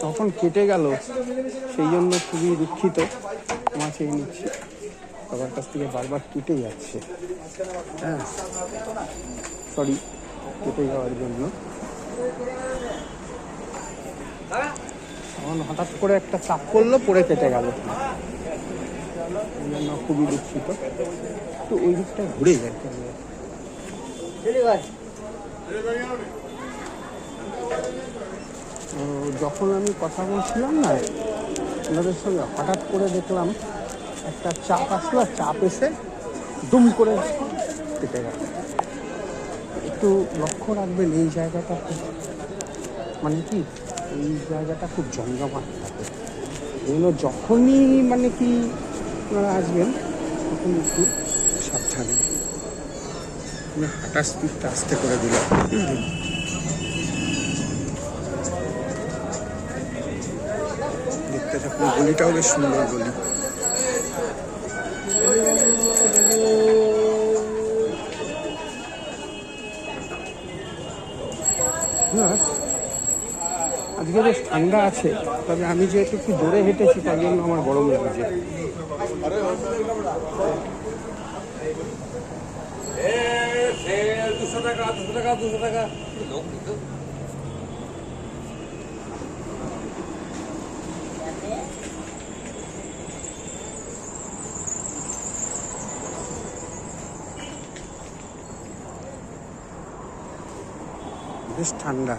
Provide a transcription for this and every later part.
তখন কেটে গেল। সেই জন্য খুবই দুঃখিত। ক্ষমা চেয়ে নিচ্ছি। সবার কাছ থেকে বারবার কেটে যাচ্ছে। হ্যাঁ। সরি কেটে যাওয়ার জন্য। তখন হঠাৎ করে একটা চাপ পড়ল পরে কেটে গেল। এই জন্য খুবই দুঃখিত। তো ওই দিকটা ঘুরে যায় যখন আমি কথা বলছিলাম না, ওনাদের সঙ্গে হঠাৎ করে দেখলাম একটা চাপ আসলো, আর চাপ এসে দুম করে কেটে গেল। একটু লক্ষ্য রাখবেন, এই জায়গাটা খুব মানে কি, এই জায়গাটা খুব জমজমাট থাকে। এগুলো যখনই মানে কি আপনারা আসবেন, তখন একটু সাবধানে। আমি হাঁটার স্পিডটা আস্তে করে দিলাম। দেখতে থাকুন গলিটাও বেশ সুন্দর গলি। আজকে বেশ ঠান্ডা আছে, তবে আমি যেহেতু একটু দৌড়ে হেঁটেছি, তার জন্য আমার গরম লাগছে। দুশো টাকা দুশো টাকা দুশো টাকা। বেশ ঠান্ডা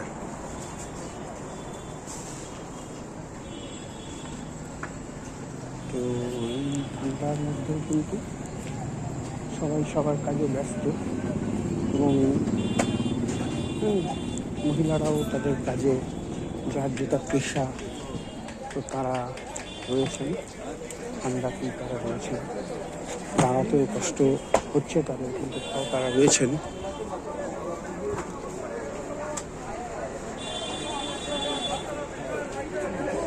তো এই ঠান্ডার মধ্যেও কিন্তু সবাই সবার কাজে ব্যস্ত এবং মহিলারাও তাদের কাজে যার যেটা পেশা, তো তারা রয়েছেন। ঠান্ডাতেই তারা রয়েছেন? দাঁড়াতেও কষ্ট হচ্ছে, তাদের কিন্তু তারা রয়েছেন।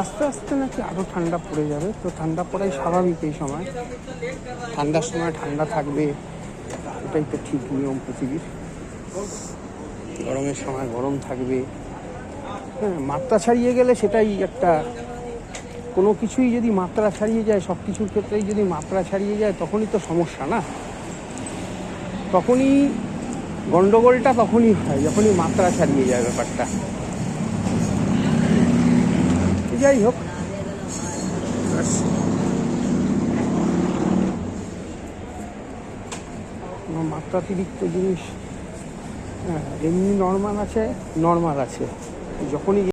আস্তে আস্তে নাকি আরও ঠান্ডা পড়ে যাবে। তো ঠান্ডা পড়াই স্বাভাবিক এই সময়। ঠান্ডার সময় ঠান্ডা থাকবে, এটাই তো ঠিক নিয়ম পৃথিবীর। গরমের সময় গরম থাকবে। হ্যাঁ মাত্রা ছাড়িয়ে গেলে সেটাই একটা, কোনো কিছুই যদি মাত্রা ছাড়িয়ে যায়, সব কিছুর ক্ষেত্রেই যদি মাত্রা ছাড়িয়ে যায়, তখনই তো সমস্যা না? তখনই গন্ডগোলটা তখনই হয়, যখনই মাত্রা ছাড়িয়ে যায় ব্যাপারটা। যাই হোক। মাত্রাতিরিক্ত জিনিস হ্যাঁ এমনি নর্মাল আছে নর্মাল আছে। যখনই